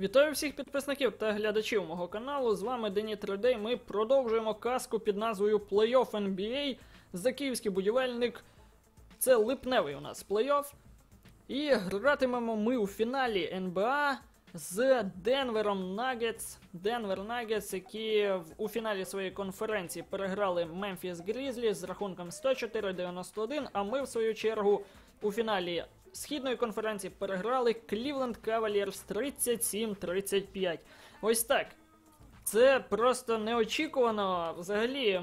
Вітаю всіх підписників та глядачів мого каналу. З вами Дені 3D. Ми продовжуємо казку під назвою Playoff NBA за київський будівельник. Це липневий у нас плей-офф. І гратимемо ми у фіналі НБА з Денвером Нагетс. Денвер Нагетс, які у фіналі своєї конференції переграли Мемфіс Грізлі з рахунком 104-91, а ми, в свою чергу, у фіналі східної конференції переграли Cleveland Cavaliers 37-35. Ось так. Це просто неочікувано. Взагалі,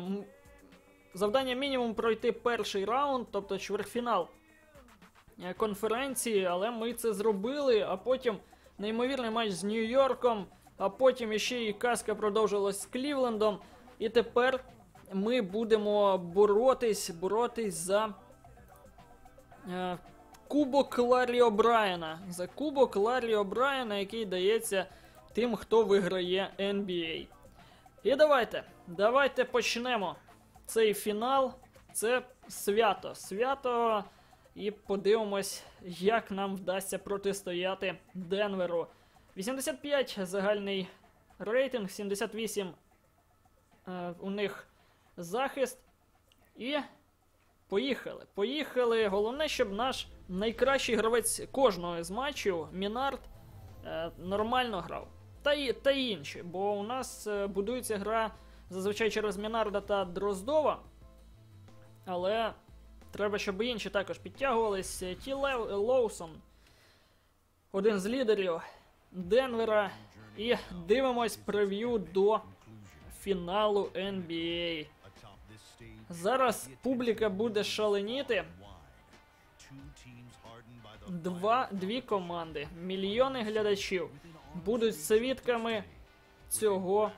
завдання мінімум пройти перший раунд, тобто чвертьфінал е, конференції, але ми це зробили, а потім неймовірний матч з Нью-Йорком, а потім іще і казка продовжилась з Клівлендом. І тепер ми будемо боротись, боротись за е, Кубок Ларрі О'Брайена. За Кубок Ларрі О'Брайена, який дається тим, хто виграє NBA. І давайте, давайте почнемо цей фінал. Це свято. Свято. І подивимось, як нам вдасться протистояти Денверу. 85 загальний рейтинг, 78 е, у них захист. І поїхали. Поїхали. Головне, щоб наш найкращий гравець кожного з матчів, Мінард, е, нормально грав. Та та інші, бо у нас е, будується гра зазвичай через Мінарда та Дроздова. Але треба, щоб інші також підтягувались. Е, Ті Лоусон, один з лідерів Денвера. І дивимось прев'ю до фіналу NBA. Зараз публіка буде шаленіти. Два, дві команди, мільйони глядачів будуть свідками цього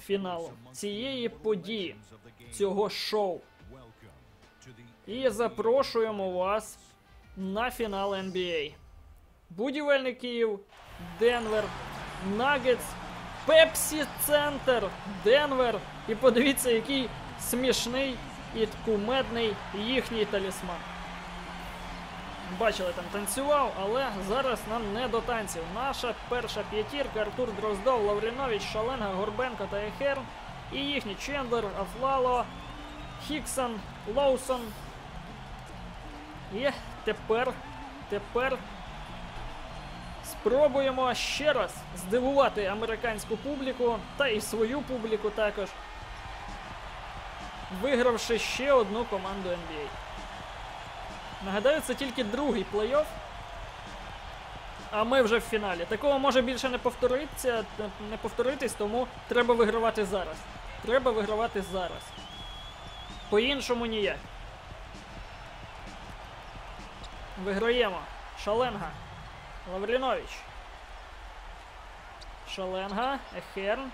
фіналу, цієї події, цього шоу. І запрошуємо вас на фінал NBA. Будівельник Київ, Денвер, Нагетс, Пепсі Центр, Денвер. І подивіться, який смішний і кумедний їхній талісман. Бачили, там танцював, але зараз нам не до танців. Наша перша п'ятірка Артур Дроздов, Лаврінович, Шаленга, Горбенко та Ехерн. І їхні Чендлер, Афлало, Хіксон, Лоусон. І тепер, тепер спробуємо ще раз здивувати американську публіку та і свою публіку також, вигравши ще одну команду NBA. Нагадаю, це тільки другий плей-офф. А ми вже в фіналі. Такого може більше не повторитися, не повторитись, тому треба вигравати зараз. Треба вигравати зараз. По-іншому ніяк. Виграємо. Шаленга. Лаврінович. Шаленга. Ехерн.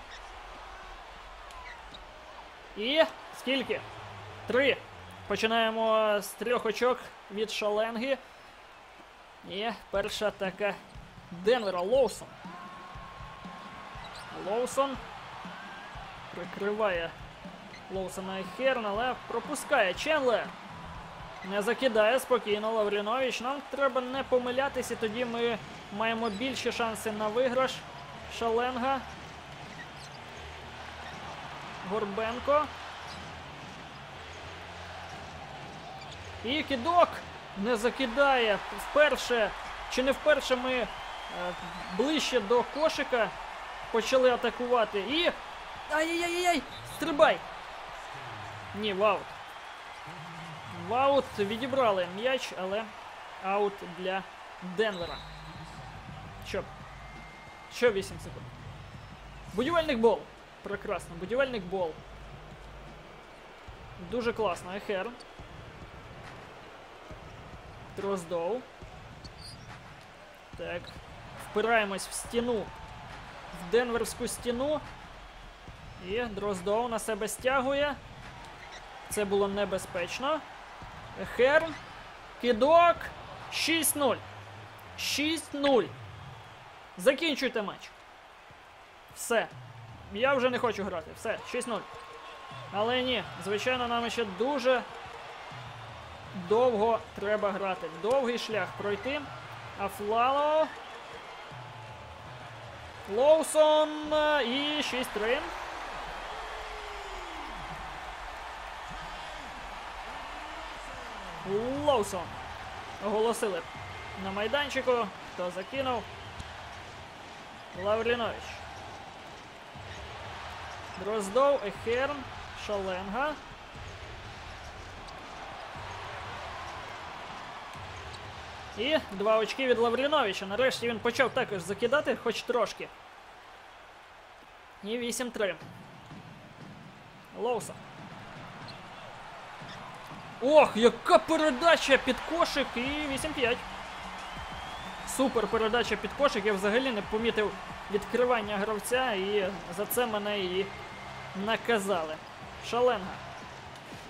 І скільки? Три. Починаємо з трьох очок від Шаленги. І перша атака Денвера Лоусон. Лоусон прикриває Лоусона і Херн, але пропускає Ченлер. Не закидає спокійно Лаврінович. Нам треба не помилятися, тоді ми маємо більші шанси на виграш. Шаленга. Горбенко. І кидок не закидає. Вперше, чи не вперше ми е, ближче до кошика почали атакувати. І. Ай-яй-яй-яй! Стрибай! Ні, в аут. В аут відібрали м'яч, але аут для Денвера. Що? Що 8 секунд? Будівельник бол. Прекрасно. Будівельник бол. Дуже класно. Ехерн. Дроздов. Так. Впираємось в стіну. В Денверську стіну. І Дроздов на себе стягує. Це було небезпечно. Херн. Кидок. 6-0. 6-0. Закінчуйте матч. Все. Я вже не хочу грати. Все, 6-0. Але ні, звичайно, нам ще дуже довго треба грати. Довгий шлях пройти. Афлало. Лоусон і 6-3. Лоусон. Оголосили на майданчику. Хто закинув? Лаврінович. Дроздов, Ехерн, Шаленга. І два очки від Лавріновича. Нарешті він почав також закидати, хоч трошки. І 8-3. Лоуса. Ох, яка передача під кошик і 8-5. Супер передача під кошик. Я взагалі не помітив відкривання гравця і за це мене і наказали. Шаленга.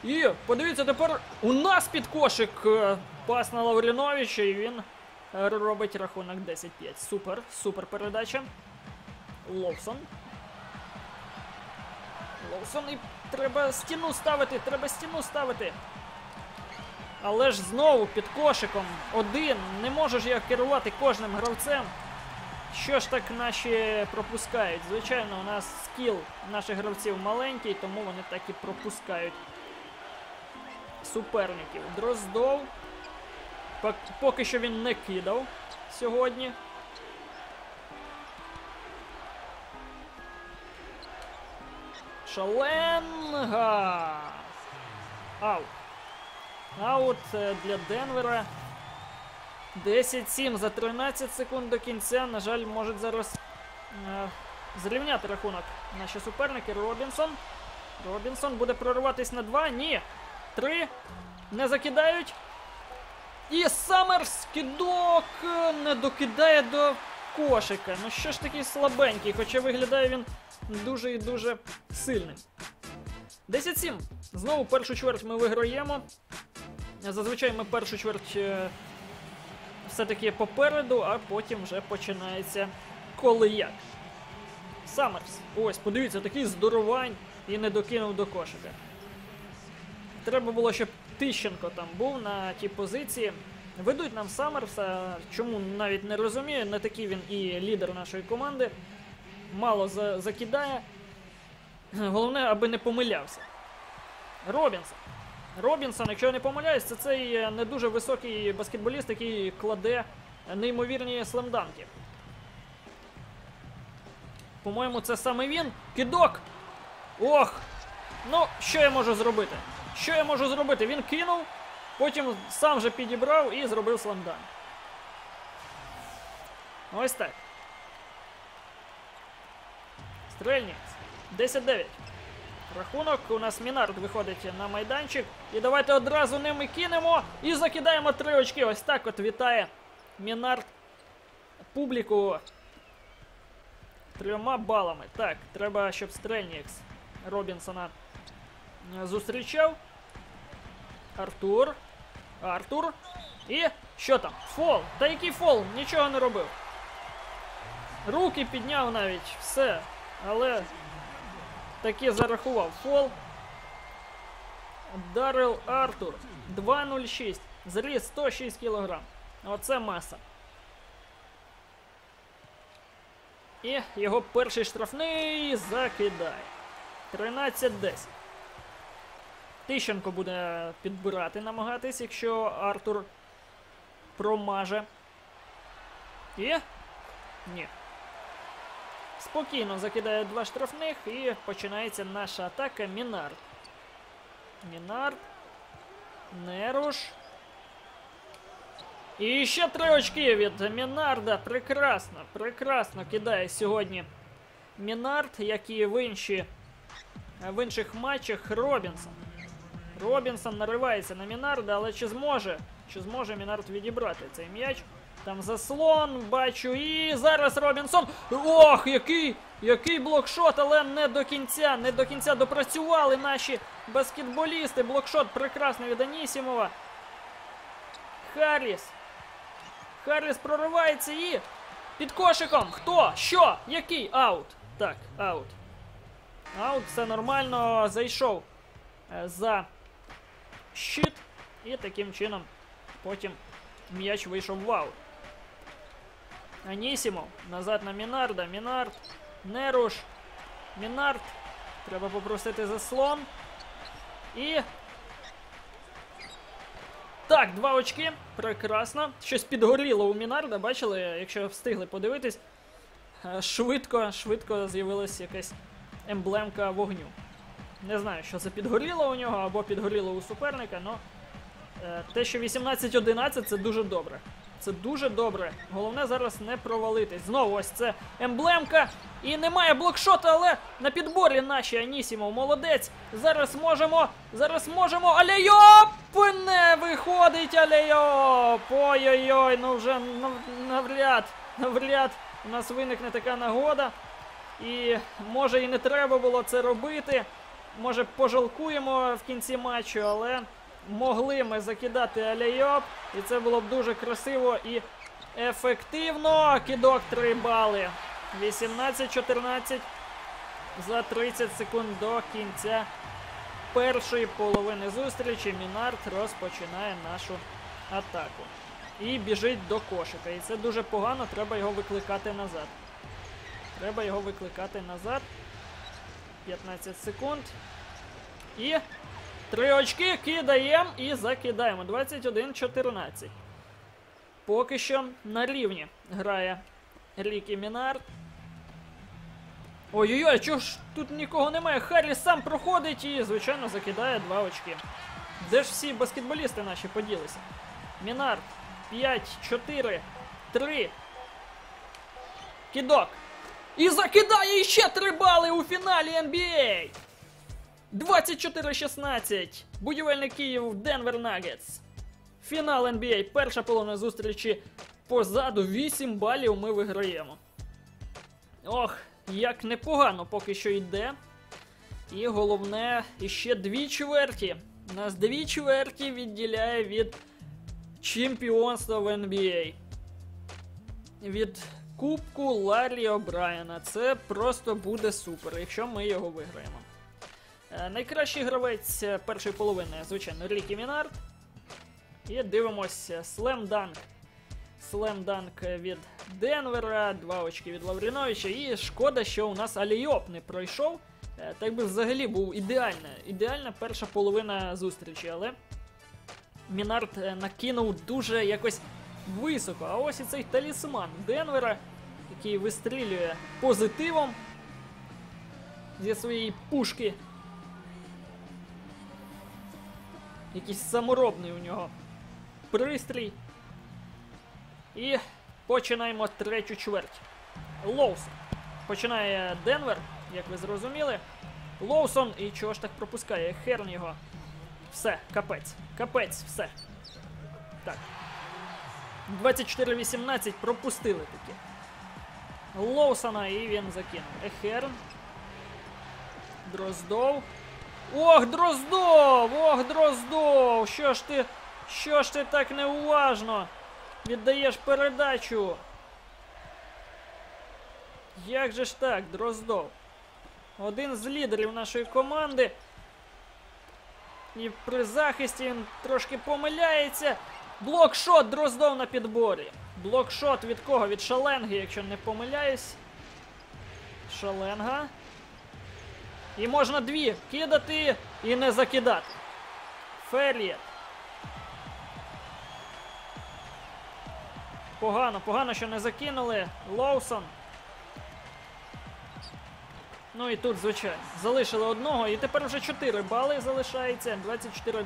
І подивіться, тепер у нас під кошик е, пас на Лавріновича, і він е, робить рахунок 10-5. Супер, супер передача. Ловсон. Ловсон і треба стіну ставити, треба стіну ставити. Але ж знову під кошиком один. Не можеш я керувати кожним гравцем. Що ж так наші пропускають? Звичайно, у нас скіл наших гравців маленький, тому вони так і пропускають суперників. Дроздов. Пок- Поки що він не кидав сьогодні. Шаленга. Аут. Аут е, для Денвера. 10-7 за 13 секунд до кінця. На жаль, можуть зараз е, зрівняти рахунок наші суперники. Робінсон. Робінсон буде прориватись на 2. Ні. 3. Не закидають. І Саммерс кидок е, не докидає до кошика. Ну що ж такий слабенький, хоча виглядає він дуже і дуже сильним. 10-7. Знову першу чверть ми виграємо. Зазвичай ми першу чверть е, все-таки попереду, а потім вже починається коли як. Саммерс. Ось, подивіться, такий здоровань і не докинув до кошика. Треба було, щоб Тищенко там був на тій позиції. Ведуть нам Саммерса, чому навіть не розумію, не такий він і лідер нашої команди. Мало за- закидає. Головне, аби не помилявся. Робінсон. Робінсон, якщо я не помиляюсь, це цей е, не дуже високий баскетболіст, який кладе неймовірні слемданки. По-моєму, це саме він. Кидок! Ох! Ну, що я можу зробити? Що я можу зробити? Він кинув, потім сам же підібрав і зробив сламдан. Ось так. Стрельніць. 10-9. Рахунок. У нас Мінард виходить на майданчик. І давайте одразу ними кинемо і закидаємо три очки. Ось так от вітає Мінард публіку трьома балами. Так, треба, щоб Стрельнікс Робінсона зустрічав. Артур. Артур. І що там? Фол. Та який фол? Нічого не робив. Руки підняв навіть, все. Але таки зарахував фол. Дарил Артур. 2.06. Зріс 106 кг. Оце маса. І його перший штрафний закидає. 13-10. Тищенко буде підбирати, намагатись, якщо Артур промаже. І. Ні. Спокійно закидає два штрафних і починається наша атака Мінард. Мінард. Неруш. І ще три очки від Мінарда. Прекрасно, прекрасно кидає сьогодні Мінард, як і в інші в інших матчах Робінсон. Робінсон наривається на Мінарда, але чи зможе? Чи зможе Мінард відібрати цей м'яч? Там заслон, бачу, і зараз Робінсон. Ох, який, який блокшот, але не до кінця, не до кінця допрацювали наші баскетболісти. Блокшот прекрасний від Анісімова. Харріс. Харріс проривається і під кошиком. Хто? Що? Який? Аут. Так, аут. Аут, все нормально. Зайшов е, за щит. І таким чином потім м'яч вийшов в аут. Анісімов. Назад на Мінарда. Мінард. Неруш. Мінард. Треба попросити заслон. І. Так, два очки. Прекрасно. Щось підгоріло у Мінарда, бачили, якщо встигли подивитись. Е, Швидко, швидко з'явилася якась емблемка вогню. Не знаю, що це підгоріло у нього або підгоріло у суперника, але те, що 18-11, це дуже добре. Це дуже добре. Головне зараз не провалитись. Знову ось це емблемка. І немає блокшота, але на підборі наші Анісімов. Молодець. Зараз можемо. Зараз можемо. Алейоп! Не виходить Алейоп! Ой-ой-ой, ну вже навряд. Навряд у нас виникне така нагода. І може і не треба було це робити. Може пожалкуємо в кінці матчу, але могли ми закидати Алейоп. І це було б дуже красиво і ефективно. Кидок 3 бали. 18-14 за 30 секунд до кінця першої половини зустрічі. Мінард розпочинає нашу атаку. І біжить до кошика. І це дуже погано, треба його викликати назад. Треба його викликати назад. 15 секунд. І три очки кидаємо і закидаємо. 21-14. Поки що на рівні грає Рікі Мінард. Ой-ой-ой, чого ж тут нікого немає? Харрі сам проходить і, звичайно, закидає два очки. Де ж всі баскетболісти наші поділися? Мінард. 5, 4, 3. Кидок. І закидає ще 3 бали у фіналі NBA. 24-16. Будівельний Київ Денвер Нагетс. Фінал NBA. Перша половина зустрічі позаду. 8 балів ми виграємо. Ох, як непогано поки що йде. І головне, іще дві чверті. Нас дві чверті відділяє від чемпіонства в NBA. Від Кубку Ларі О'Брайена. Це просто буде супер, якщо ми його виграємо. Е, Найкращий гравець е, першої половини, звичайно, Рікі Мінард. І дивимося Слем Данк. Слем Данк від Денвера, два очки від Лавріновича. І шкода, що у нас Алійоп не пройшов. Е, Так би взагалі був ідеальна, ідеальна перша половина зустрічі, але Мінард накинув дуже якось високо. А ось і цей талісман Денвера, який вистрілює позитивом зі своєї пушки. Якийсь саморобний у нього пристрій. І починаємо третю чверть. Лоусон. Починає Денвер, як ви зрозуміли. Лоусон і чого ж так пропускає? Херн його. Все, капець. Капець, все. Так. 24-18 пропустили таки. Лоусона і він закинув. Ехерн. Дроздов. Ох, Дроздов! Ох, Дроздов! Що ж ти. Що ж ти так неуважно віддаєш передачу? Як же ж так, Дроздов? Один з лідерів нашої команди. І при захисті він трошки помиляється. Блокшот Дроздов на підборі. Блокшот від кого? Від Шаленги, якщо не помиляюсь. Шаленга. І можна дві кидати і не закидати. Феррієт. Погано, погано, що не закинули. Лоусон. Ну і тут, звичайно, залишили одного, і тепер вже 4 бали залишається 24-20.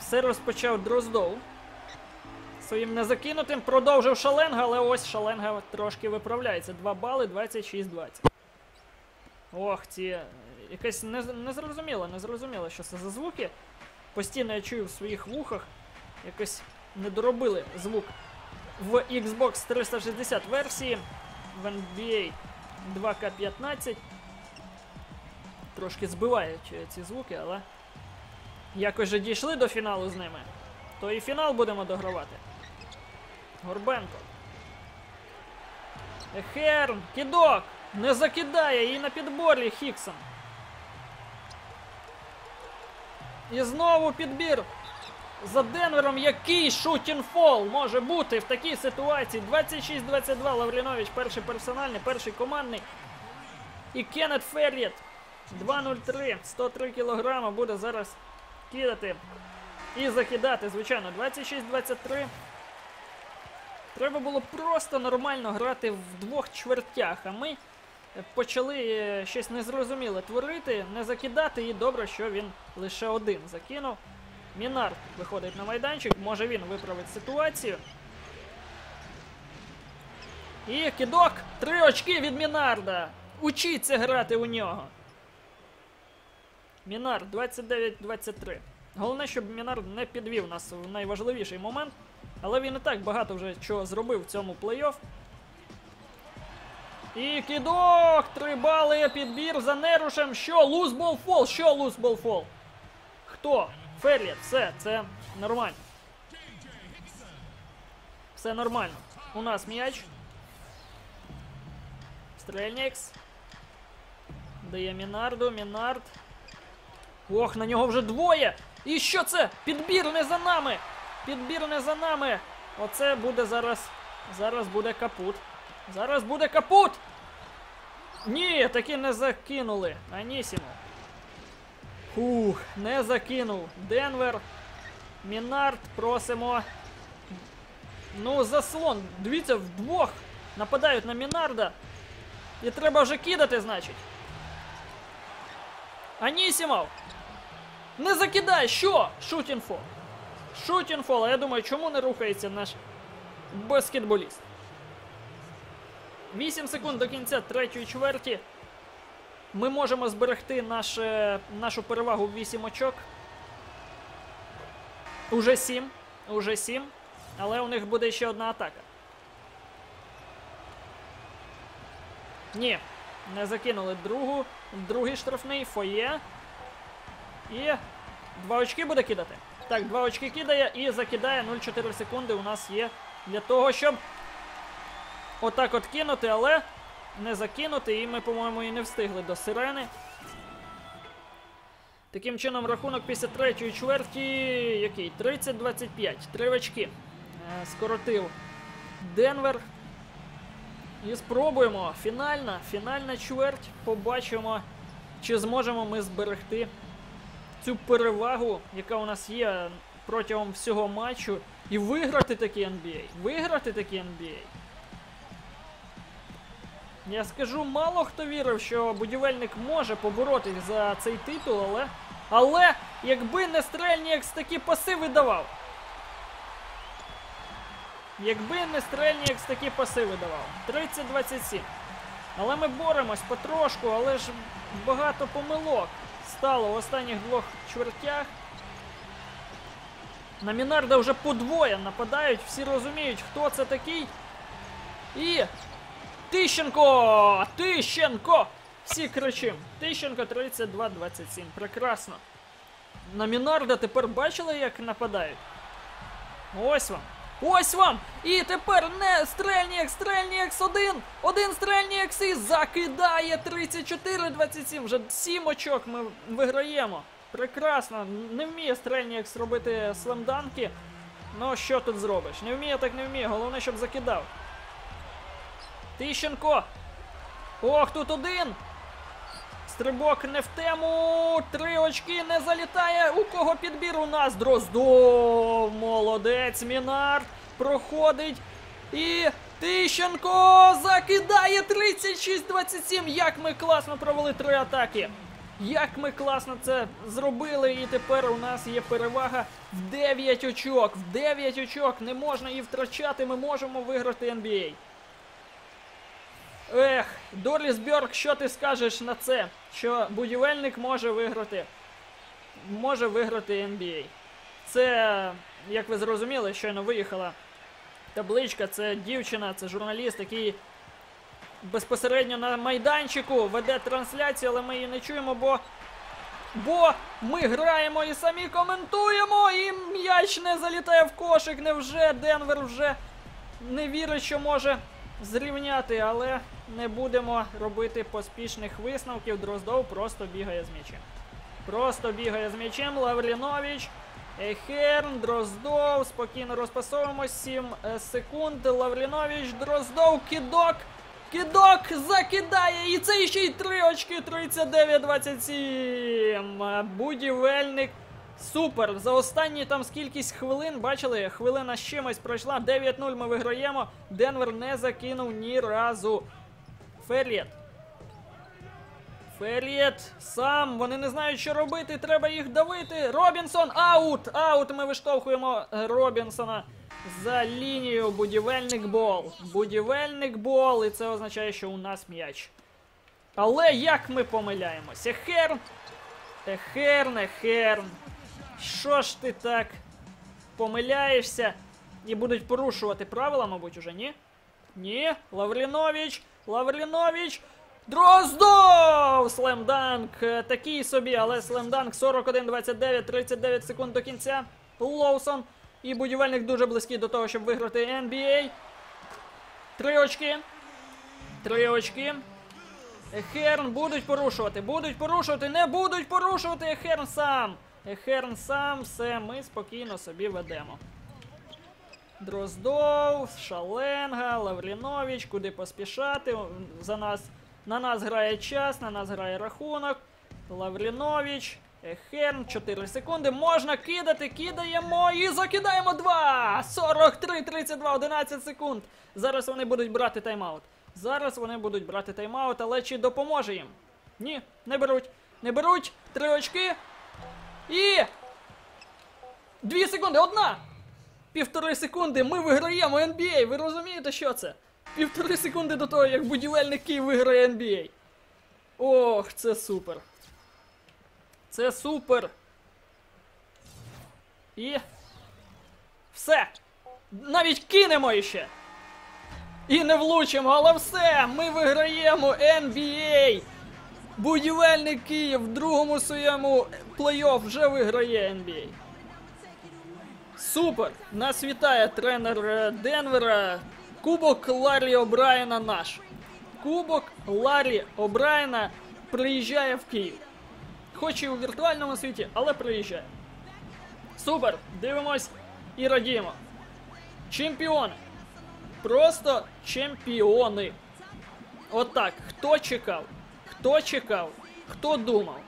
Все розпочав Дроздов. Своїм незакинутим продовжив Шаленга, але ось Шаленга трошки виправляється. 2 бали, 26-20. Ох, ці. е, Якась не, незрозуміло, незрозуміло, що це за звуки. Постійно я чую в своїх вухах. Якось не доробили звук в Xbox 360 версії, в NBA 2K15. Трошки збивають е, ці звуки, але якось же дійшли до фіналу з ними. То і фінал будемо догравати. Горбенко. Ехерн, кидок! Не закидає і на підборі Хіксон. І знову підбір. за Денвером. Який шутінг-фол може бути в такій ситуації? 26-22 Лаврінович, перший персональний, перший командний. І Кеннет Ферріт 2.03, 103 кілограма буде зараз кидати і закидати, звичайно, 26-23. Треба було просто нормально грати в двох чвертях, а ми почали е, щось незрозуміле творити, не закидати, і добре, що він лише один закинув. Мінар виходить на майданчик, може він виправить ситуацію. І кидок! Три очки від Мінарда! Учіться грати у нього. Мінар 29-23. Головне, щоб Мінар не підвів нас в найважливіший момент. Але він і так багато вже чого зробив в цьому плей-офф. І кидок! Три бали, підбір за нерушем. Що? Лузбол фол? Що лузбол фол? Хто? Ферріт, все, це нормально. Все нормально. У нас м'яч. Стрельнікс. Дає Мінарду, Мінард. Ох, на нього вже двоє! І що це? Підбір не за нами! Підбір не за нами! Оце буде зараз. Зараз буде капут. Зараз буде капут! Ні, таки не закинули. Анісімо. Фух, не закинув. Денвер. Мінард, просимо. Ну, заслон. Дивіться, вдвох нападають на Мінарда. І треба вже кидати, значить. Анісімов! Не закидай! Що? Шутінфол. Шутінфол. А я думаю, чому не рухається наш баскетболіст? 8 секунд до кінця третьої чверті. Ми можемо зберегти наше, нашу перевагу в 8 очок. Уже 7. Уже 7. Але у них буде ще одна атака. Ні, не закинули другу. Другий штрафний фоє. І два очки буде кидати. Так, два очки кидає і закидає 0,4 секунди. У нас є для того, щоб отак от кинути, але не закинути. І ми, по-моєму, і не встигли до сирени. Таким чином, рахунок після третьої чверті, який? 30-25. Три очки. Е, скоротив Денвер. І спробуємо. Фінальна, фінальна чверть. Побачимо, чи зможемо ми зберегти цю перевагу, яка у нас є протягом всього матчу, і виграти такий NBA. Виграти такий NBA. Я скажу, мало хто вірив, що будівельник може поборотись за цей титул, але. Але якби не Стрельнікс такі паси видавав. Якби не Стрельнікс такі паси видавав. 30-27. Але ми боремось потрошку, але ж багато помилок стало в останніх двох чвертях. На Мінарда вже подвоє нападають, всі розуміють, хто це такий. І. Тищенко! Тищенко! Всі кричим. Тищенко 32-27. Прекрасно. На Мінарда тепер бачили, як нападають? Ось вам. Ось вам! І тепер не Стрельнікс, Стрельнікс один! Один Стрельнікс і закидає 34-27. Вже 7 очок ми виграємо. Прекрасно. Не вміє Стрельнікс робити слемданки. Ну, що тут зробиш? Не вміє, так не вміє. Головне, щоб закидав. Тищенко! Ох, тут один! Стрибок не в тему. Три очки не залітає. У кого підбір у нас? Дроздов. Молодець. Мінард проходить. І Тищенко закидає 36-27. Як ми класно провели три атаки. Як ми класно це зробили, і тепер у нас є перевага в 9 очок. В 9 очок не можна її втрачати. Ми можемо виграти NBA. Ех, Доріс Бьорк, що ти скажеш на це? Що будівельник може виграти. Може виграти NBA. Це, як ви зрозуміли, щойно виїхала табличка. Це дівчина, це журналіст, який безпосередньо на майданчику веде трансляцію, але ми її не чуємо, бо. Бо ми граємо і самі коментуємо, і м'яч не залітає в кошик. Невже Денвер вже не вірить, що може зрівняти, але не будемо робити поспішних висновків. Дроздов просто бігає з м'ячем. Просто бігає з м'ячем. Лаврінович. Ехерн, Дроздов, спокійно розпасовуємо 7 е, секунд. Лаврінович, Дроздов, кидок. Кидок закидає. І це ще й 3 очки 39-27. Е, Будівельник. Супер! За останні там скількись хвилин, бачили, хвилина з пройшла. 9-0 ми виграємо. Денвер не закинув ні разу. Ферріет. Ферріет сам. Вони не знають, що робити. Треба їх давити. Робінсон аут! Аут! Ми виштовхуємо Робінсона за лінію. Будівельник бол. Будівельник бол. І це означає, що у нас м'яч. Але як ми помиляємося? Херн. Ехерн, Ехерн. Що ж ти так помиляєшся і будуть порушувати правила, мабуть, уже, ні? Ні. Лаврінович, Лаврінович. Дроздов! Слемданк. Е, Такий собі, але Слемданк 41-29, 39 секунд до кінця. Лоусон. І будівельник дуже близький до того, щоб виграти NBA. Три очки. Три очки. Ехерн будуть порушувати, будуть порушувати, не будуть порушувати Ехерн сам. Ехерн сам, все, ми спокійно собі ведемо. Дроздов, Шаленга, Лаврінович, куди поспішати. За нас, на нас грає час, на нас грає рахунок. Лаврінович, Ехерн, 4 секунди. Можна кидати, кидаємо і закидаємо 2! 43, 32, 11 секунд. Зараз вони будуть брати тайм-аут. Зараз вони будуть брати тайм-аут, але чи допоможе їм? Ні, не беруть. Не беруть. Три очки. І. Дві секунди, одна! Півтори секунди ми виграємо NBA. Ви розумієте, що це? Півтори секунди до того, як будівельник Київ виграє NBA. Ох, це супер. Це супер. І. Все. Навіть кинемо іще. І не влучимо, але все, ми виграємо NBA. Будівельник Київ в другому своєму плей-офф вже виграє NBA. Супер! Нас вітає тренер е, Денвера. Кубок Ларі О'Брайена наш. Кубок Ларі О'Брайена приїжджає в Київ. Хоч і у віртуальному світі, але приїжджає. Супер! Дивимось і радіємо. Чемпіони. Просто чемпіони. Отак. Хто чекав? Хто чекав? Хто думав?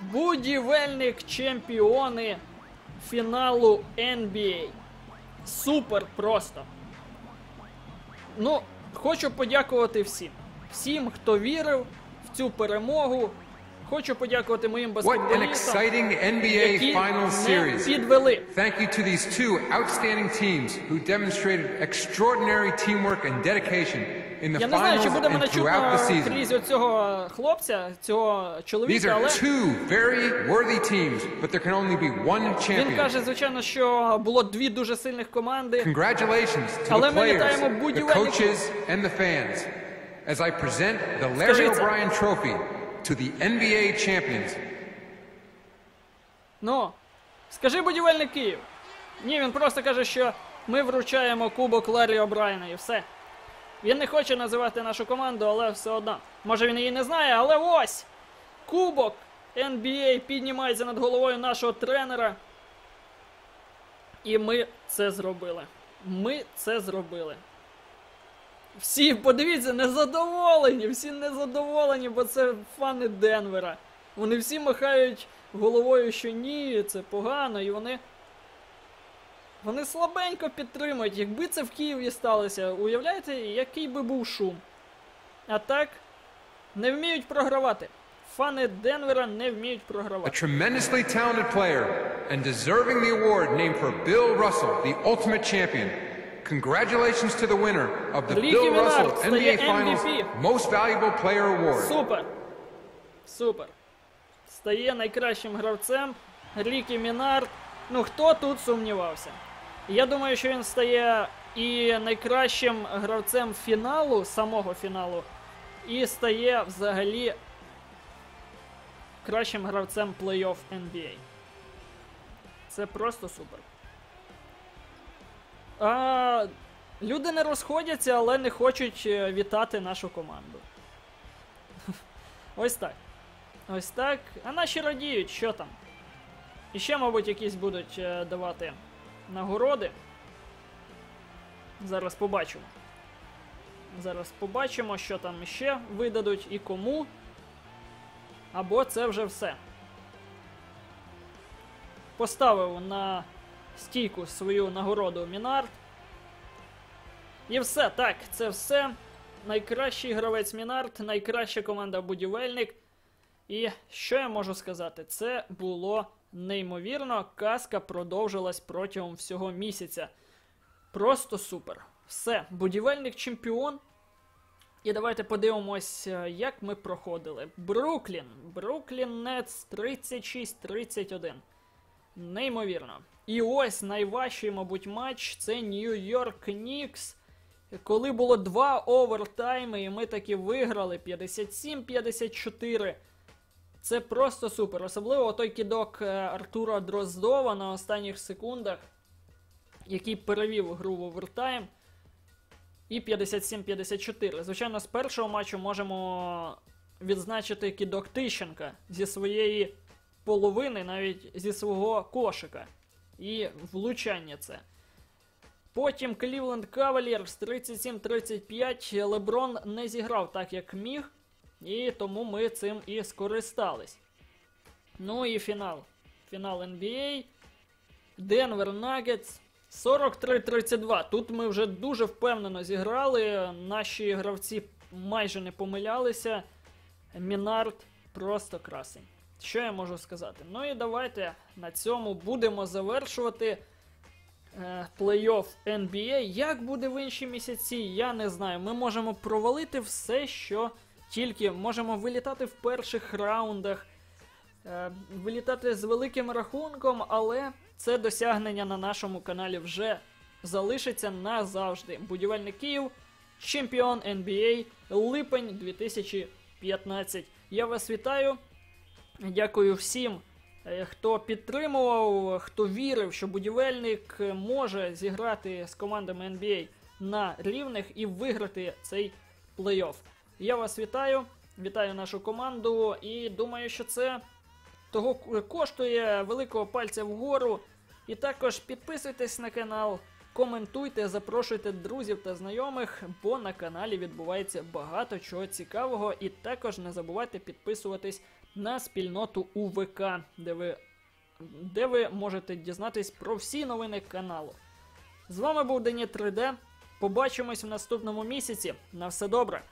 Будівельник чемпіони фіналу NBA. Супер просто. Ну, хочу подякувати всім. Всім, хто вірив в цю перемогу. Хочу подякувати моїм баскетболістам, які не підвели. Thank you to these two outstanding teams who demonstrated extraordinary teamwork and dedication Я не знаю, чи finals буде мене and throughout the крізь оцього хлопця, цього чоловіка, are але two very teams, but there can only be one він каже, звичайно, що було дві дуже сильних команди. Congratulations to Але the ми players, вітаємо the coaches, and the fans as I present the Larry. O'Brien Trophy to the NBA champions. Ну, скажи будівельник Київ. Ні, він просто каже, що ми вручаємо кубок Ларі О'Брайена і все. Він не хоче називати нашу команду, але все одно. Може він її не знає, але ось! Кубок NBA піднімається над головою нашого тренера. І ми це зробили. Ми це зробили. Всі, подивіться, незадоволені, всі незадоволені, бо це фани Денвера. Вони всі махають головою, що ні, це погано, і вони. Вони слабенько підтримують. Якби це в Києві сталося, уявляєте, який би був шум. А так, не вміють програвати. Фани Денвера не вміють A програвати. tremendously talented player and deserving the award named for Bill Russell, the ultimate champion. Congratulations to the winner of the Ricky Bill Russell NBA Finals MVP. Most Valuable Player Award. Супер! Супер! Стає найкращим гравцем Рікі Мінард. Ну хто тут сумнівався? Я думаю, що він стає і найкращим гравцем фіналу, самого фіналу, і стає взагалі кращим гравцем плей-офф NBA. Це просто супер. А, люди не розходяться, але не хочуть е, вітати нашу команду. Ось так. Ось так. А наші радіють, що там? І ще, мабуть, якісь будуть е, давати нагороди. Зараз побачимо. Зараз побачимо, що там ще видадуть і кому. Або це вже все. Поставив на стійку свою нагороду Мінард. І все, так, це все. Найкращий гравець Мінард, найкраща команда будівельник. І що я можу сказати? Це було неймовірно. Казка продовжилась протягом всього місяця. Просто супер. Все, будівельник чемпіон. І давайте подивимось, е, як ми проходили. Бруклін. Бруклін Нетс 36-31. Неймовірно. І ось найважчий, мабуть, матч це Нью-Йорк Нікс. Коли було два овертайми, і ми таки виграли 57-54. Це просто супер. Особливо той кидок е, Артура Дроздова на останніх секундах, який перевів гру в овертайм. І 57-54. Звичайно, з першого матчу можемо відзначити кидок Тищенка зі своєї половини, навіть зі свого кошика. І влучання це. Потім Cleveland Cavaliers 37-35. Леброн не зіграв так, як міг. І тому ми цим і скористались. Ну і фінал. Фінал NBA. Денвер Нагетс 43-32. Тут ми вже дуже впевнено зіграли. Наші гравці майже не помилялися. Мінард просто красень. Що я можу сказати? Ну і давайте на цьому будемо завершувати е, плей-офф NBA. Як буде в інші місяці, я не знаю. Ми можемо провалити все, що тільки можемо вилітати в перших раундах, е, вилітати з великим рахунком, але це досягнення на нашому каналі вже залишиться назавжди. Будівельник Київ, чемпіон NBA, липень 2015. Я вас вітаю. Дякую всім, е, хто підтримував, хто вірив, що будівельник може зіграти з командами NBA на рівних і виграти цей плей-офф. Я вас вітаю, вітаю нашу команду і думаю, що це того коштує великого пальця вгору. І також підписуйтесь на канал, коментуйте, запрошуйте друзів та знайомих, бо на каналі відбувається багато чого цікавого. І також не забувайте підписуватись на спільноту УВК, де ви, де ви можете дізнатись про всі новини каналу. З вами був Дені 3D. Побачимось в наступному місяці. На все добре!